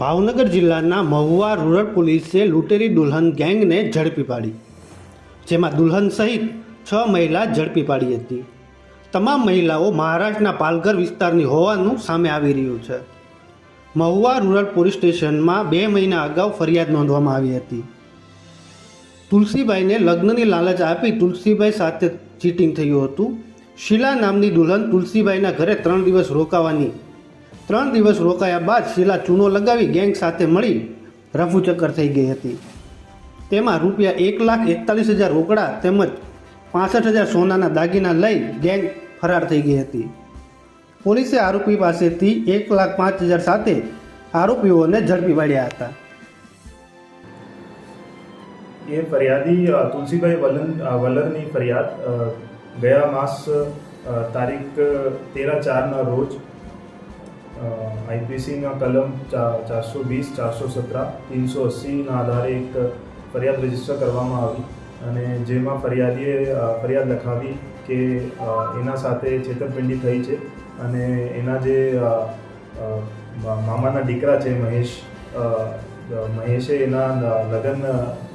ભાવનગર જિલ્લાના મહુવા રૂરલ પોલીસે લૂંટેરી દુલ્હન ગેંગને ઝડપી પાડી. જેમાં દુલ્હન સહિત છ મહિલા ઝડપી પાડી હતી. તમામ મહિલાઓ મહારાષ્ટ્રના પાલઘર વિસ્તારની હોવાનું સામે આવી રહ્યું છે. મહુવા રૂરલ પોલીસ સ્ટેશનમાં બે મહિના અગાઉ ફરિયાદ નોંધવામાં આવી હતી. તુલસીભાઈને લગ્નની લાલચ આપી તુલસીભાઈ સાથે ચીટિંગ થયું હતું. શીલા નામની દુલ્હન તુલસીભાઈના ઘરે ત્રણ દિવસ રોકાવાની ત્રણ દિવસ રોકાયા બાદ શીલા ચૂનો લગાવી ગેંગ સાથે મળી રફુચક્કર થઈ ગઈ હતી. તેમાં રૂપિયા એક લાખ એકતાલીસ હજાર રોકડા તેમજ પાસઠ હજાર સોનાના દાગીના લઈ ગેંગ ફરાર થઈ ગઈ હતી. પોલીસે આરોપી પાસેથી એક લાખ પાંચ હજાર સાથે આરોપીઓને ઝડપી પાડ્યા હતા. એ ફરિયાદી તુલસીભાઈ વલન વલરની ફરિયાદ ગયા માસ તારીખ તેર ચારના રોજ આઈપીસીના કલમ ચારસો વીસ ચારસો સત્તર તીનસો અસીના આધારે એક ફરિયાદ રજિસ્ટર કરવામાં આવી અને જેમાં ફરિયાદીએ ફરિયાદ લખાવી કે એના સાથે છેતરપિંડી થઈ છે અને એના જે મામાના દીકરા છે મહેશ મહેશે એના લગ્ન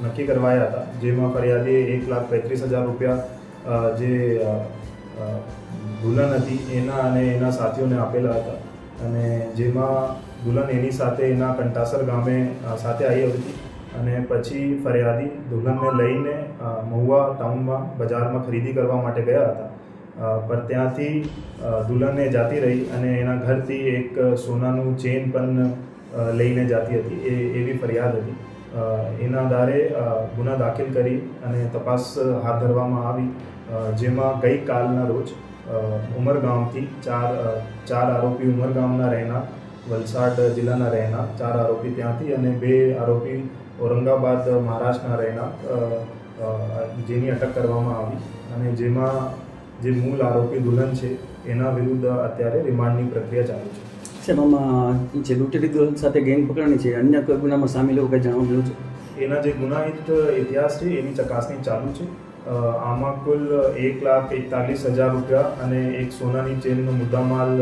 નક્કી કરવાયા હતા જેમાં ફરિયાદીએ એક લાખ પાંત્રીસ હજાર રૂપિયા જે દુલ્હન હતી એના અને એના સાથીઓને આપેલા હતા અને જેમાં દુલ્હન એની સાથે એના કંટાસર ગામે સાથે આવી હતી અને પછી ફરિયાદી દુલ્હનને લઈને મહુવા ટાઉનમાં બજારમાં ખરીદી કરવા માટે ગયા હતા. પણ ત્યાંથી દુલ્હનને જાતી રહી અને એના ઘરથી એક સોનાનું ચેન પણ લઈને જતી હતી. એ, એવી ફરિયાદ હતી. એના આધારે ગુના દાખલ કરી અને તપાસ હાથ ધરવામાં આવી જેમાં ગઈકાલના રોજ ઉમરગામથી ચાર ચાર આરોપી ઉમરગામના રહેના વલસાડ જિલ્લાના રહેના ચાર આરોપી ત્યાંથી અને બે આરોપી ઔરંગાબાદ મહારાષ્ટ્રના અ, જેની અટક કરવામાં આવી અને જેમાં જે મૂળ આરોપી દુલ્હન છે એના વિરુદ્ધ અત્યારે રિમાન્ડની પ્રક્રિયા ચાલુ છે. સાહેબ આમાં જે લૂંટેલી દુલ્હન સાથે ગેંગ પકડવાની છે અન્ય કોઈ ગુનામાં સામેલ એવું કંઈ જાણવા મળ્યું છે? એના જે ગુનાહિત ઇતિહાસ છે એની ચકાસણી ચાલુ છે. આમાં કુલ એક લાખ એકતાલીસ હજાર રૂપિયા અને એક સોનાની ચેનનો મુદ્દામાલ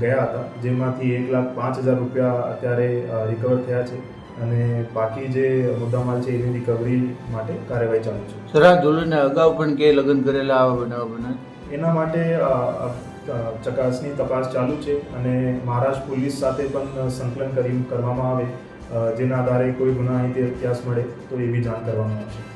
ગયા હતા જેમાંથી એક લાખ પાંચ હજાર રૂપિયા અત્યારે રિકવર થયા છે અને બાકી જે મુદ્દામાલ છે એની રિકવરી માટે કાર્યવાહી ચાલુ છે. સર દુલ્હને અગાઉ પણ કે લગ્ન કરેલા આવા બનાવ બને એના માટે ચકાસણી તપાસ ચાલુ છે અને મહારાષ્ટ્ર પોલીસ સાથે પણ સંકલન કરી કરવામાં આવે જેના આધારે કોઈ ગુનાહિત ઇતિહાસ મળે તો એવી જાણ કરવામાં આવશે